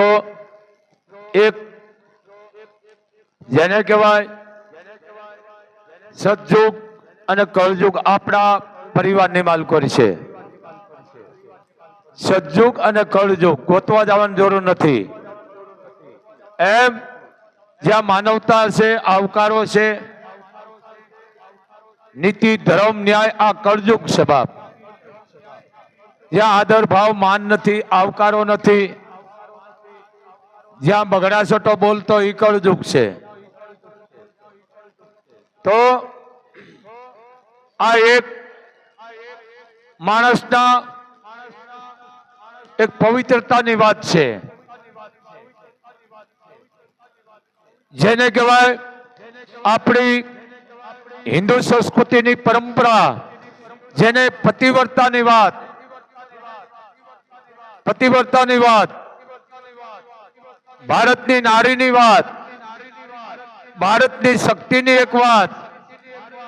મિત્રો, એક જેને કહેવાય સતયુગ અને કળયુગ આપણા પરિવારની માલકોરી છે. સતયુગ અને કળયુગ ગોતવા જવાની જરૂર નથી. એમ જ્યાં માનવતા છે, આવકારો છે, નીતિ, ધર્મ, ન્યાય, આ કળયુગ છે બાપ. જ્યાં આદર ભાવ માન નથી, આવકારો નથી જ્યાં બગડાસટો બોલતો ઈકળ છે. તો આ એક માણસના એક પવિત્રતાની વાત છે. જેને કહેવાય આપણી હિન્દુ સંસ્કૃતિની પરંપરા, જેને પતિવ્રતાની વાત પતિવ્રતાની વાત ભારતની નારીની વાત, ભારતની શક્તિની એક વાત,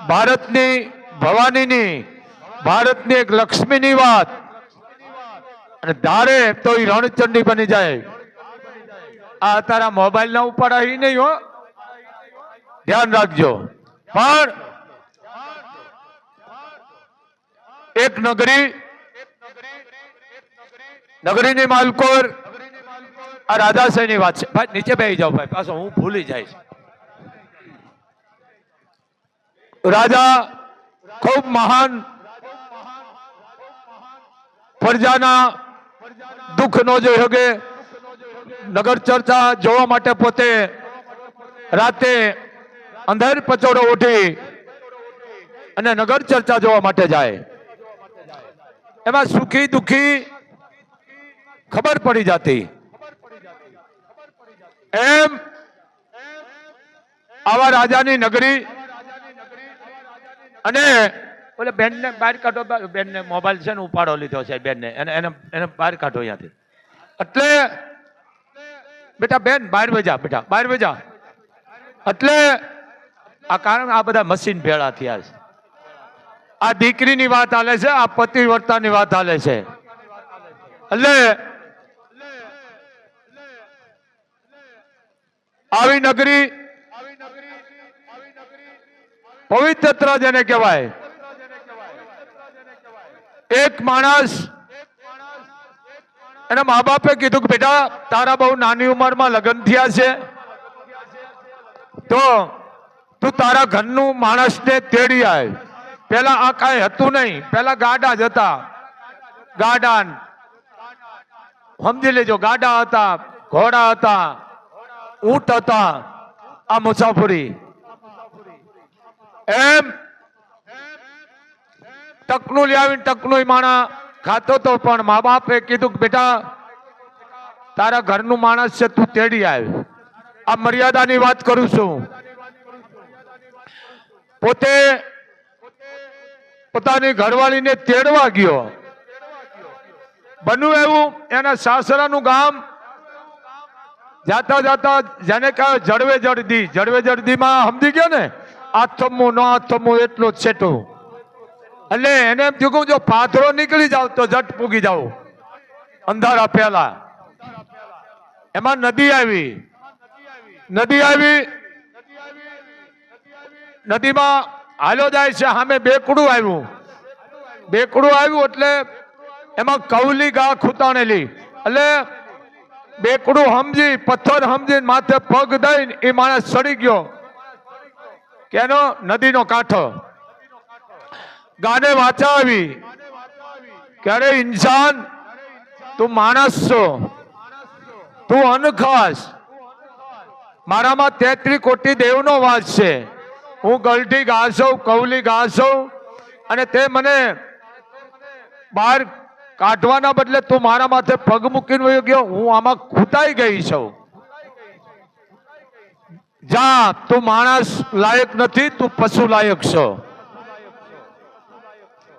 ભારતની ભવાનીની, ભારતની એક લક્ષ્મીની વાત. અને ધારે તો એ રણચંડી બની જાય. આ તારા મોબાઈલ ના ઉપર અહીં નહીં હો. ધ્યાન રાખજો. પણ એક નગરી, નગરીની માલકોર આ રાધાશાહી વાત છે. ભાઈ નીચે બેસી જાઓ ભાઈ પાછો હું ભૂલી જઈશ રાજા ખૂબ મહાન પ્રજાના દુઃખ ન જોઈ શકે નગર ચર્ચા જોવા માટે પોતે રાતે અંધાર પચોડો ઉઠી અને નગર ચર્ચા જોવા માટે જાય. એમાં સુખી દુખી ખબર પડી જતી. એમ આવા રાજાની નગરી અને ઓલે બેન ને બહાર કાઢો બેન ને મોબાઈલ છે ને ઉપાડો લીધો છે બેન ને એને એને એને બહાર કાઢો અહીંયાથી. એટલે બેટા બેન બહાર વજા બેટા બહાર વજા. એટલે આ કારણ આ બધા મશીન ભેળા થયા છે. આ દીકરીની વાત હાલે છે આ પતિવર્તાની વાત હાલે છે. એટલે આવી નગરી પવિત્ર જેને કહેવાય. એક માણસ એના મા બાપે કીધું કે બેટા, તારા બહુ નાની ઉંમરમાં લગ્ન થયા છે. તો તું તારા ઘરનું માણસને તેડી આય. પેલા આ કાંઈ હતું નહીં. પેલા ગાડા જ હતા. ગાડા સમજી લેજો, ગાડા હતા, ઘોડા હતા. ઊંટ હતા આ મુસાફરી એમ ટકનું લઈ આવીને ટકનું માણા ખાતો તો પણ મા બાપે કીધું કે બેટા તારા ઘરનું માણસ છે તું તેડી આવ આ મર્યાદાની વાત કરું છું પોતે પોતાની ઘરવાળીને તેડવા ગયો બન્યું એવું એના સાસરાનું ગામ જાતા જાતા જેને કહે જડવે જડદી, જડવે જડદીમાં સમજી ગયો ને? આ થમ્મું, ન થમ્મું, એટલું જ છેટું. એટલે એને એમ થયું જો પાથરો નીકળી જાવ તો જટ પૂગી જાવ અંધારા પહેલા. એમાં નદી આવી. નદી આવી. નદીમાં હાલો જાય છે, સામે બેકડું આવ્યું. બેકડું આવ્યું એટલે એમાં કવલી ગા ખૂતાણેલી. એટલે બેકડું સમજી, પથ્થર સમજી માથે પગ દઈને એ માણસ ચડી ગયો. કેનો? નદીનો કાંઠો. ગાને વાચા આવી ક્યારે ઇન્સાન? તું માણસ છો. તું અનખાસ મારામાં તેત્રી કોટી દેવનો વાસ છે. હું ગલઢી ઘાસવ કવલી હોઉં અને તે મને બહાર કાઢવાના બદલે તું મારા માથે પગ મૂકીને વયો ગયો, હું આમાં ખૂટાઈ ગઈ છું. જા, તું માણસ લાયક નથી, તું પશુ લાયક છો.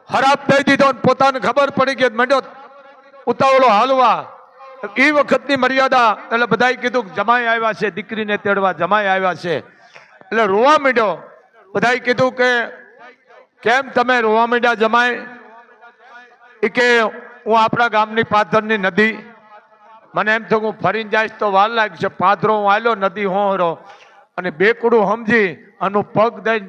ખરાબ થઈ દીધો પોતાને ખબર પડી ગઈ, મંડ્યો, ઉતાવળો હાલવા. એ વખતની મર્યાદા, એટલે બધાએ કીધું જમાઈ આવ્યા છે, દીકરીને તેડવા જમાઈ આવ્યા છે. એટલે રોવા માંડ્યો. બધાએ કીધું કે, કેમ તમે રોવા માંડ્યા જમાય એ કે હું આપણા ગામની પાથરની નદી, મને એમ થયું હું ફરીને જઈશ તો વાર લાગશે પાદરો હું આલ્યો, નદી હોરો અને બેકડું સમજી, આનું પગ દઈ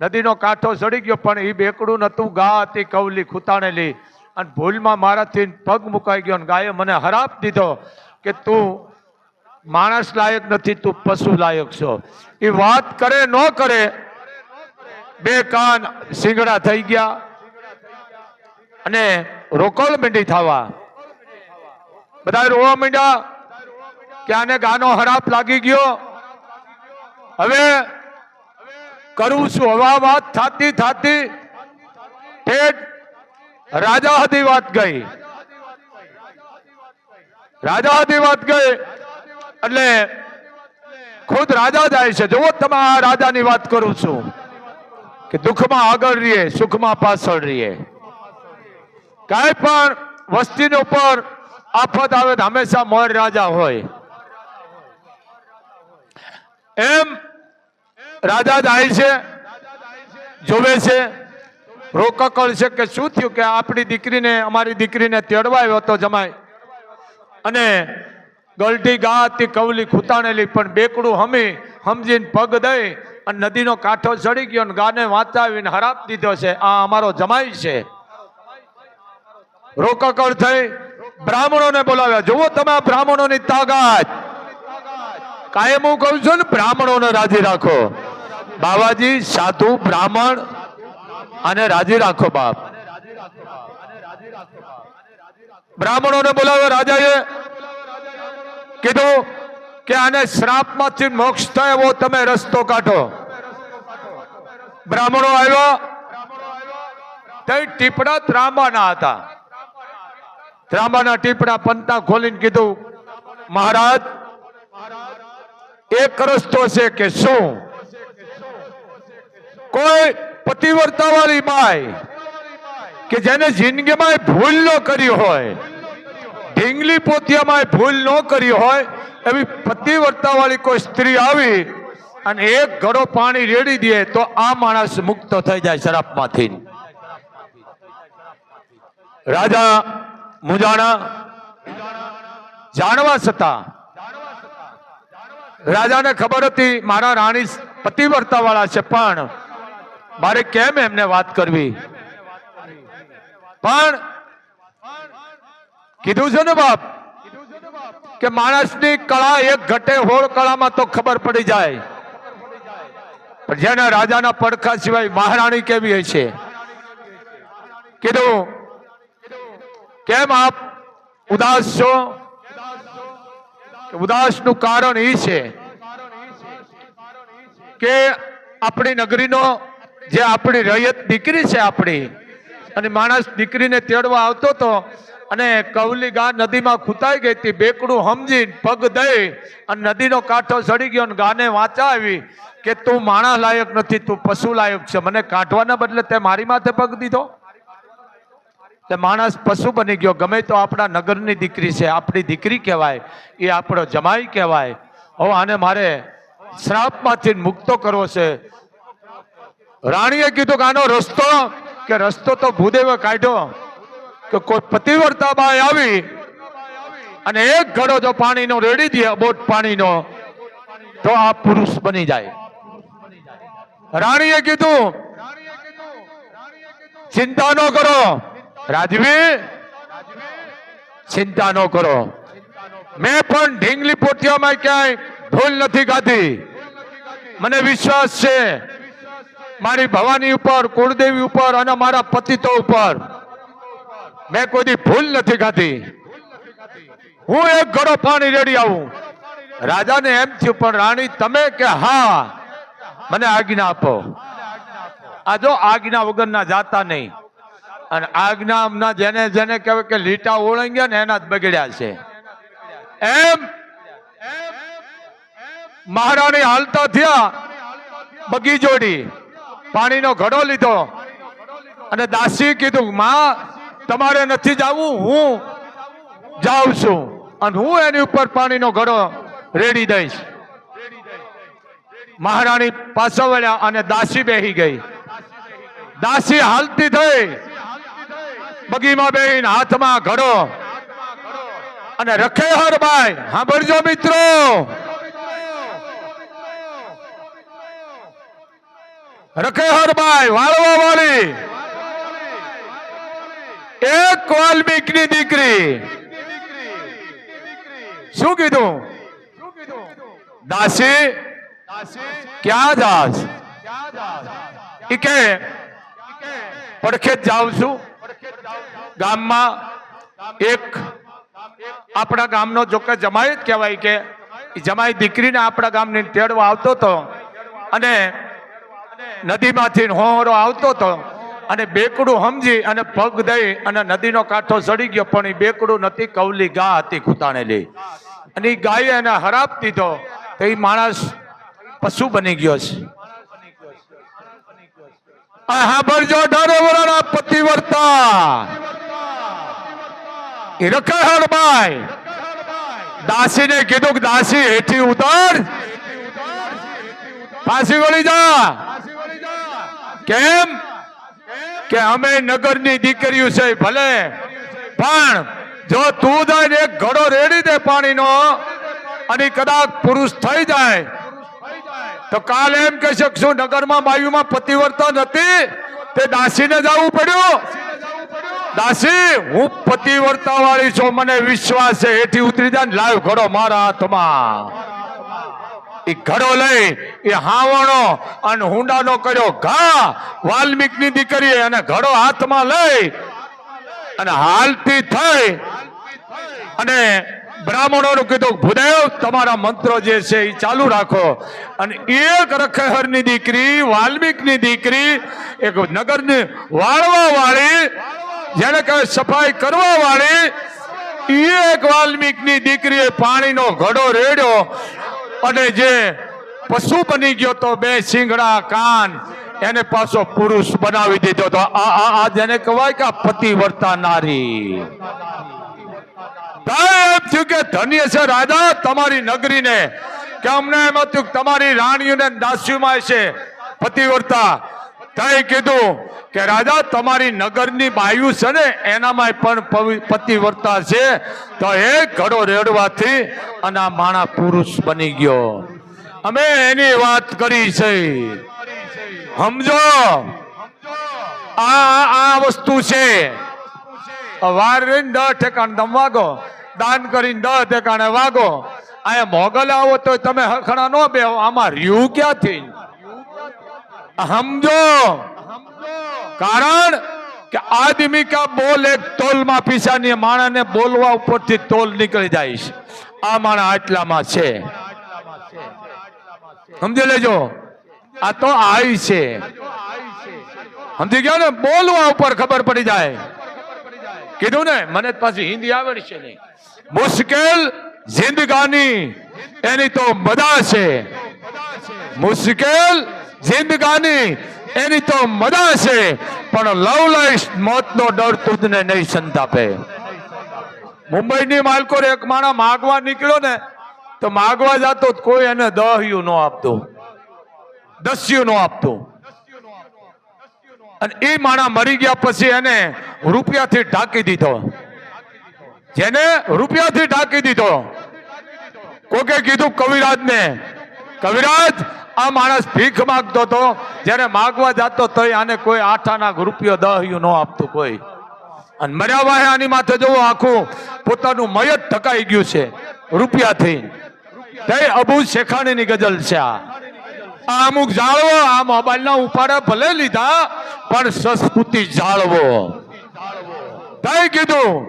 નદીનો કાંઠો ચડી ગયો, પણ એ બેકડું નહોતું. ગા હતી કવલી ખૂતાણેલી. અને ભૂલમાં મારાથી પગ મુકાઈ ગયો અને ગાયે મને હરાપ દીધો કે તું માણસ લાયક નથી, તું પશુ લાયક છો. એ વાત કરે ન કરે, બે કાન સિંગડા થઈ ગયા. અને રોકડ મીંડી થવા. બધા રોવા મીંડ્યા. કે આને ગાનો હરાપ લાગી ગયો? હવે કરું છું. હવા વાત થતી થાતી ઠેઠ રાજા હતી વાત ગઈ. રાજા હતી વાત ગઈ. એટલે ખુદ રાજા જાય છે. જુઓ તમે આ રાજાની વાત કરું છું. કે દુઃખમાં આગળ રહીએ, સુખમાં પાછળ રહીએ. કાંઈ પણ વસ્તીને ઉપર આફત આવે હંમેશા મોર રાજા હોય. એમ રાજા જાય છે, જોવે છે, રોકકળ છે કે શું થયું કે આપણી દીકરીને, અમારી દીકરીને તેડવા આવ્યો હતો જમાય અને ગલટી ગા હતી કવલી ખૂતાણેલી, પણ બેકડું હમી સમજીને પગ દઈ અને નદીનો કાંઠો ચડી ગયો અને ગાને વાંચાવીને હરાપ દીધો છે. આ અમારો જમાય છે. રોકકળ થઈ બ્રાહ્મણોને બોલાવ્યા. જુઓ તમે આ બ્રાહ્મણોની તાકાત. કાયમ હું કહું છું ને, બ્રાહ્મણોને રાજી રાખો. બાબાજી સાધુ, બ્રાહ્મણ અને રાજી રાખો બાપ. બ્રાહ્મણોને બોલાવ્યા, રાજાએ કીધું કે આને શ્રાપમાંથી મોક્ષ થાય એવો તમે રસ્તો કાઢો. બ્રાહ્મણો આવ્યા. તે ટીપડા ત્રાંબાના હતા. ત્રાંબાના ટીપડા પંતા ખોલીને કીધું, મહારાજ, એક રસ્તો છે કે શું? કોઈ પતિવર્તા વાળી માય કે જેને જિંદગીમાં ભૂલ ન કરી હોય, ઢીંગલી પોતિયામાં ભૂલ ન કરી હોય, એવી પતિવર્તા વાળી કોઈ સ્ત્રી આવી અને એક ઘડો પાણી રેડી દે તો આ માણસ મુક્ત થઈ જાય શરાબમાંથી રાજા મુજાણા જાણવા છતાં રાજાને ખબર હતી, મારા રાણી પતિવર્તા વાળા છે, પણ મારે કેમ એમને વાત કરવી? પણ કીધું છે ને બાપ, કે માણસની કળા એક ઘટે હોળ કળામાં તો ખબર પડી જાય. પણ જેના રાજાના પડખા સિવાય મહારાણી કેવી હોય છે? કીધું કેમ આપ ઉદાસ છો? ઉદાસનું કારણ એ છે કે આપણી નગરીનો જે આપણી રૈયત દીકરી છે આપણી, અને માણસ દીકરીને તેડવા આવતો હતો અને કવલી ગા નદીમાં ખૂતાઈ ગઈ હતી, બેકડું સમજી પગ દઈ અને નદીનો કાંઠો ચડી ગયો અને ગાને વાંચા આવી કે તું માણસ લાયક નથી, તું પશુ લાયક છે. મને કાઢવાના બદલે તે મારી માથે પગ દીધો? તે માણસ પશુ બની ગયો. ગમે તો આપણા નગરની દીકરી છે. આપણી દીકરી કહેવાય. એ આપણો જમાઈ કહેવાય. હવે આને મારે શ્રાપમાંથી મુક્તો કરવો છે. રાણીએ કીધું કે આનો રસ્તો, કે રસ્તો તો ભૂદેવે કાઢ્યો, કે કોઈ પતિવ્રતા બાઈ આવી અને એક ઘડો જો પાણીનો રેડી દે, અબોટ પાણીનો, તો આ પુરુષ બની જાય. રાણીએ કીધું, ચિંતા ન કરો. રાજવી ચિંતા ન કરો. મેં પણ ઢીંગલી પોટિયામાં ક્યાંય ભૂલ નથી ખાધી મને વિશ્વાસ છે, મારી ભવાની ઉપર, કુળદેવી ઉપર અને મારા પતિતો ઉપર મેં કોઈ ભૂલ નથી ખાધી હું એક ઘડો પાણી રેડી આવું. રાજાને એમ થયું, પણ રાણી, તમે કે હા, મને આજ્ઞા આપો. આ જો આજ્ઞા વગરના જાતા નહીં. અને આજ્ઞામના જેને જેને કહેવાય કે લીટા ઓળંગ્યા ને એના જ બગડ્યા છે. એમ મહારાણી હાલતા થયા બગી જોડી પાણીનો ઘડો લીધો. અને દાસી કીધું, માં, તમારે નથી જવું, હું જાઉં છું. અને હું એની ઉપર પાણીનો ઘડો રેડી દઈશ. મહારાણી પાછો વળ્યા અને દાસી બેહી ગઈ. દાસી હાલતી થઈ. બગીમાં બેન હાથમાં ઘડો. અને રખેહરભાઈ સાંભળજો મિત્રો. રખેહરભાઈ વાળવા વાળી. એક વાલ્મીકની દીકરી. શું કીધું? દાસી? ક્યાં દાસ? કે, પડખે જાઉં છું. ગામમાં એક આપણા ગામનો જો કે જમાયત કહેવાય કે જમાઈ દીકરીને આપણા ગામની તેડવા આવતો હતો અને નદીમાંથી હોહરો આવતો હતો અને બેકડું સમજી અને પગ દઈ અને નદીનો કાંઠો સડી ગયો, પણ એ બેકડું નથી, કવલી ગા હતી ખૂતાણેલી અને એ ગાયે એને હરાપ દીધો, તો એ માણસ પશુ બની ગયો છે. સાંભળજો ઢારેવરાના પતિવર્તા. એ રખાહળભાઈ દાસીને કીધું કે દાસી હેઠી ઉતર. ફાંસી વળી જા. કેમ? કે અમે નગરની દીકરીઓ છે ભલે. પણ જો તું જાય એક ઘડો રેડી દે પાણીનો અને કદાચ પુરુષ થઈ જાય તો કાલ એમ કહી છે કે શું નગરમાં બાયુમાં પતિવર્તા નથી, તે દાસીને જવું પડ્યું. દાસી, હું પતિવર્તા વાળી છું, મને વિશ્વાસ છે, હેઠી ઉતરી જાય લાવ ઘડો મારા હાથમાં. એ ઘડો લઈ એ હાવણો અને હુંડાનો કર્યો ઘા, વાલ્મીકની દીકરી અને ઘડો હાથમાં લઈ અને હાલતી થઈ. અને બ્રાહ્મણોનું કીધું, ભૂદેવ, તમારા મંત્રો જે છે એ ચાલુ રાખો. અને એક રખેહરની દીકરી, વાલ્મીકની દીકરી, એક નગરની વાળવા વાળી, જેને કહે સફાઈ કરવા વાળી ઈ એક વાલ્મિકની દીકરીએ પાણીનો ઘડો રેડ્યો અને જે પશુ બની ગયો તો બે સિંગડા કાન, એને પાછો પુરુષ બનાવી દીધો તો આ આ જેને કહેવાય કે પતિવર્તા નારી. કે ધન્ય છે રાજા, તમારી નગરીને. કે અમને એમ હતું તમારી રાણીઓને દાસીઓમાં છે પતિવર્તા. તઈ કીધું કે રાજા, તમારી નગરની બાયુ છે ને એનામાં પણ પતિવર્તા છે. તો એ ઘડો રેડવાથી અને માણા પુરુષ બની ગયો. અમે એની વાત કરી છે. સમજો. આ આ વસ્તુ છે. વાર રહીને દસ ઠેકાણ તમે વાગો. દાન કરીને દસ ઠેકાણે વાગો. અહીંયા મોગલ આવો તો તમે હખણા ન બે, આમાં રહ્યું ક્યાંથી? સમજો. કારણ કે આદમી કા બોલ એક તોલમાં પીસાની માણસને બોલવા ઉપરથી તોલ નીકળી જાય છે. આ માણસ આટલામાં છે. સમજી લેજો. આ તો આઈ છે. સમજી ગયા ને? બોલવા ઉપર ખબર પડી જાય. કીધું ને, મને પાછી હિન્દી આવડશે નહીં. મુશ્કેલ જિંદગાની, એની તો મજા છે. મુશ્કેલ જિંદગાની, એની તો મજા છે. પણ લવ લાઈફ મોતનો ડર તુદને નહીં સંતાપે. મુંબઈની માલકોર એક માણા માગવા નીકળ્યો ને, તો માગવા જતો કોઈ એને દહ્યું ન આપતું. દસ્યું ન આપતું. અને એ માણા મરી ગયા પછી એને રૂપિયાથી ઢાંકી દીધો. જેને રૂપિયાથી ઢાંકી દીધો. કોકે કીધું કવિરાજ ને કવિરાજ, આ માણસ ભીખ માગતો હતો. જ્યારે માગવા જતો તો આને કોઈ આઠાના રૂપિયો દહ્યું ન આપતું કોઈ. અને મર્યા વાહે આની માથે જવું, આખું પોતાનું મયત ઢકાઈ ગયું છે, રૂપિયાથી. અબુ શેખાણીની ગઝલ છે આ. અમુક જાળવો, આ મોબાઈલ ના ઉપાડે ભલે લીધા, પણ સંસ્કૃતિ જાળવો. કઈ કીધું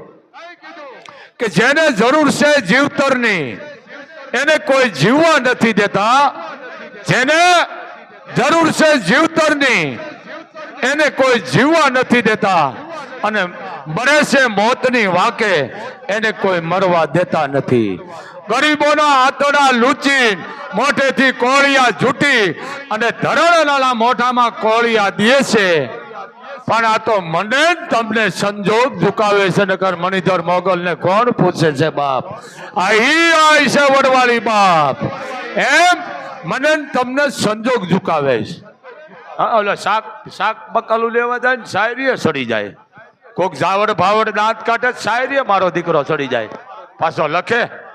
કે જેને જરૂર છે જીવતરની એને કોઈ જીવવા નથી દેતા. જેને જરૂર છે જીવતરની એને કોઈ જીવવા નથી દેતા. અને મરે છે મોતની વાંકે, એને કોઈ મરવા દેતા નથી. ગરીબોના આતડા લૂચી મોઢેથી કોળિયા જૂટી અને ધરણના મોઢામાં કોળિયા દે છે. પણ આ તો મને તમને સંજોગ ઝુકાવે છે નગર મણિધર મોગલ ને કોણ પૂછે છે બાપ? આહી આય છે વડવાળી બાપ. એમ મને તમને સંજોગ ઝુકાવે છે. ઓલો શાક શાક બકાલું લેવા જાય ને શાયરીએ સડી જાય. કોક ઝાવડ ભાવડ દાંત કાઢે શાયરીએ મારો દીકરો સડી જાય. પાછો લખે.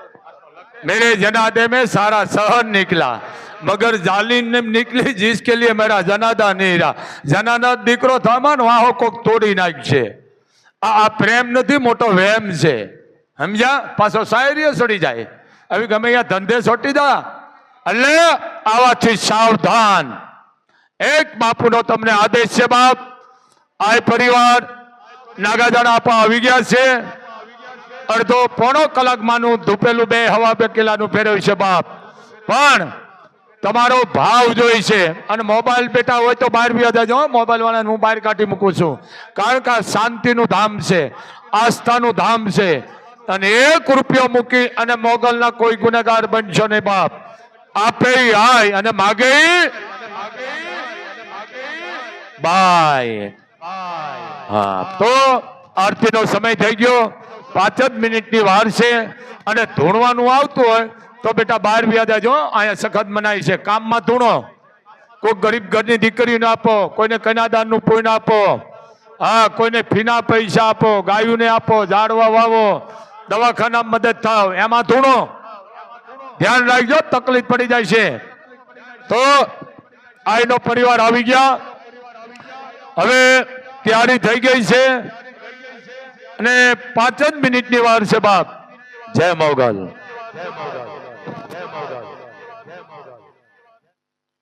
मेरे जनादे में सारा शहर निकला मगर जालिम ने निकली जिसके लिए मेरा जनादा नहीं रहा જનાદા દીકરો થામાં ને વાહો કોક તોડી નાખશે આ આ પ્રેમ નથી મોટો વહેમ છે સમજ્યા પાછો શાયરીઓ સડી જાય હવે ગમે ત્યાં ધંધે સોટી જા એટલે આવાથી સાવધાન એક બાપુનો તમને આદેશ છે બાપ આ પરિવાર નાગાજાણા આપવા આવી ગયા છે અડધો પોણો કલાક માનું ધૂપેલું બે હવા બે કિલ્લાનું ફેરવ્યું છે બાપ. પણ તમારો ભાવ જોઈ છે. અને મોબાઈલ બેટા હોય તો બહાર બી જજો મોબાઈલ વાળાને હું બહાર કાઢી મૂકું છું. કારણ કે આ શાંતિનું ધામ છે. આસ્થાનું ધામ છે. અને એક રૂપિયો મૂકી અને મોગલના કોઈ ગુનેગાર બનશો નહીં બાપ. આપે આય અને માગે બાય. હા, તો આરતીનો સમય થઈ ગયો. પાંચ જ મિનિટની વાર છે અને ધૂણવાનું આવતું હોય તો બેટા બહાર વ્યા દેજો અહીંયા સખત મનાય છે. કામમાં ધૂણો. કોઈ ગરીબ ઘરની દીકરીને આપો, કોઈને કન્યાદાનનું પૂર્ણ આપો, હા, કોઈને ફીના પૈસા આપો, ગાયુને આપો, ઝાડવા વાવો દવાખાના મદદ થાવ, એમાં ધૂણો. ધ્યાન રાખજો, તકલીફ પડી જાય છે. તો આઈનો પરિવાર આવી ગયા. હવે તૈયારી થઈ ગઈ છે. અને પાંચ જ મિનિટની વાર છે બાપ. જય મોગલ.